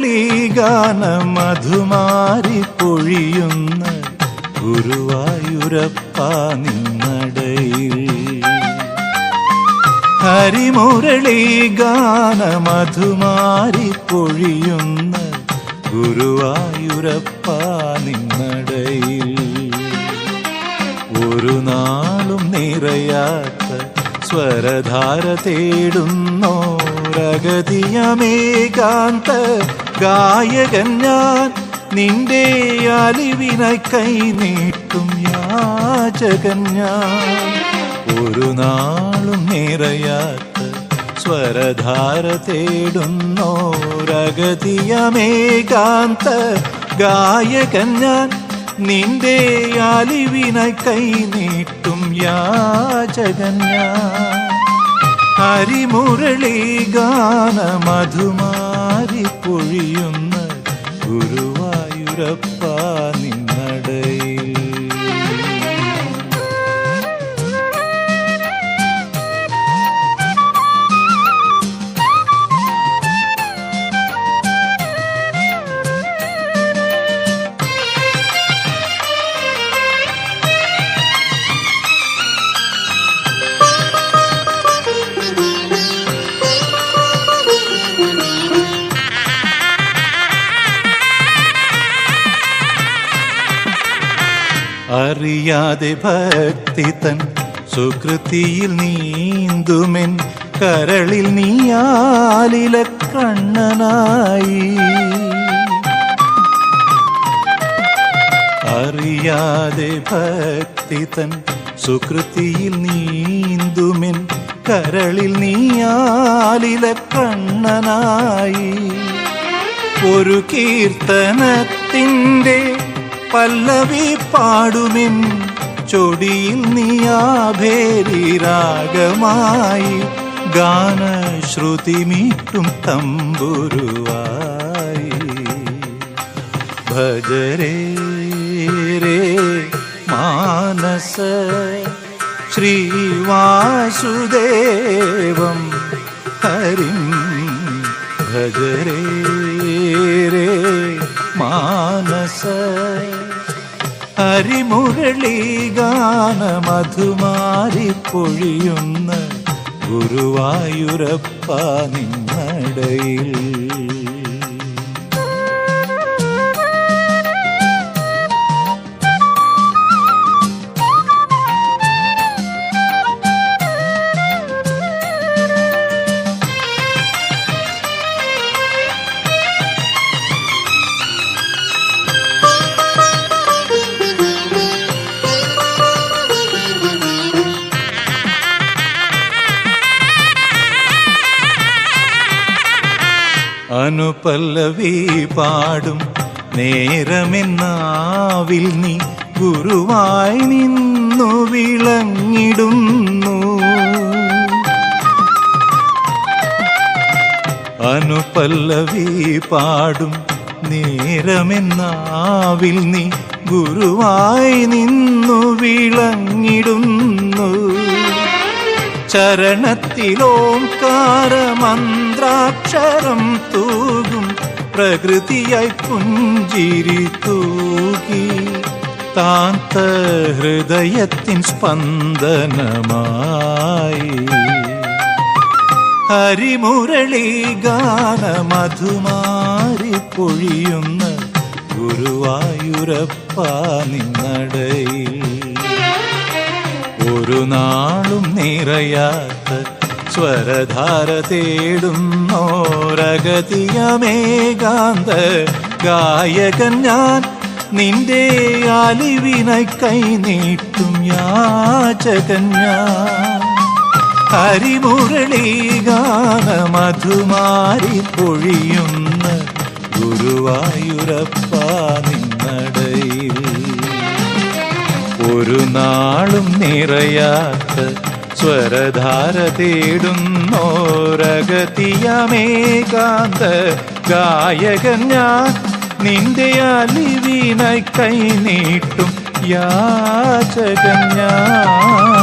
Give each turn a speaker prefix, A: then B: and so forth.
A: ഗാന മധുമാരി പൊഴിയുന്ന ഗുരുവായൂരപ്പ നിന്നടയിൽ. ഹരിമുരളി ഗാന മധുമാരി പൊഴിയുന്ന ഗുരുവായൂരപ്പ നിന്നടയിൽ. ഒരു നാളും നിറയാത്ത സ്വരധാര തേടുന്നോരഗതിയമേകാന്ത ഗായകൻ ഞാൻ. നിന്റെ അലിവിനായി കൈ നീട്ടും യാചകൻ ഞാൻ. ഒരു നാളും നിറയാത്ത സ്വരധാര തേടുന്നോരഗതിയമേകാന്ത ഗായകൻ ഞാൻ. നിന്റെ അലിവിനായി കൈ നീട്ടും യാചകൻ ഞാൻ. ഹരിമുരളി ഗാന മധുമാരി പൊഴിയുന്ന ഗുരുവായൂരപ്പ നിന്നടയിൽ. അറിയാതെ ഭക്തി തൻ സുകൃതിയിൽ നീന്തുമെൻ കരളിൽ നീയാലില കണ്ണനായി. അറിയാതെ ഭക്തി തൻ സുകൃതിയിൽ നീന്തുമെൻ കരളിൽ നീയാലില കണ്ണനായി. ഒരു കീർത്തനത്തിന്റെ പല്ലവി പാടുമിൻ ചൊടിയിൽ നീയാഭേരി രാഗമായി ഗാനശ്രുതി മീട്ടും തമ്പുരുവായി. ഭജരേ മാനസ ശ്രീവാസുദേവം ഹരിം ഭജരേ മാനസ ഹരിമുരളീഗാന മധുമാരി പൊഴിയുന്ന ഗുരുവായൂരപ്പ നിന്നടയിൽ. അനുപല്ലവി പാടും. നേരമെന്നാവിൽ നീ ഗുരുവായി നിന്നു വിളങ്ങിടുന്നു. അനുപല്ലവി പാടും. നേരമെന്നാവിൽ നീ ഗുരുവായി നിന്നു വിളങ്ങിടുന്നു ചരണത്തിലോംകാരമന്ത്രാക്ഷരം തൂകും പ്രകൃതിയായി പുഞ്ചിരി തൂകി. താന്ത ഹൃദയത്തിൻ സ്പന്ദനമായി. ഹരിമുരളി ഗാന മധുമാരി പൊഴിയുന്ന ഗുരുവായൂരപ്പ നിന്നടയിൽ. ഒരു നാളും നിറയാത്ത സ്വരധാര തേടുന്നോരഗതിയമേകാന്ത ഗായകൻ ഞാൻ. നിന്റെ അലിവിനെ കൈ നീട്ടും യാചകൻ ഞാൻ. ഹരിമുരളി ഗാന മധുമാരി പൊഴിയുന്ന ഗുരുവായൂരപ്പ നിന്നടയിൽ ഒരു നാളും നിറയാത്ത സ്വരധാര തേടുന്നോരഗതിയമേകാന്ത ഗായകൻ ഞാൻ. നിന്റെ അലിവിനായി കൈ നീട്ടും യാചകൻ ഞാൻ.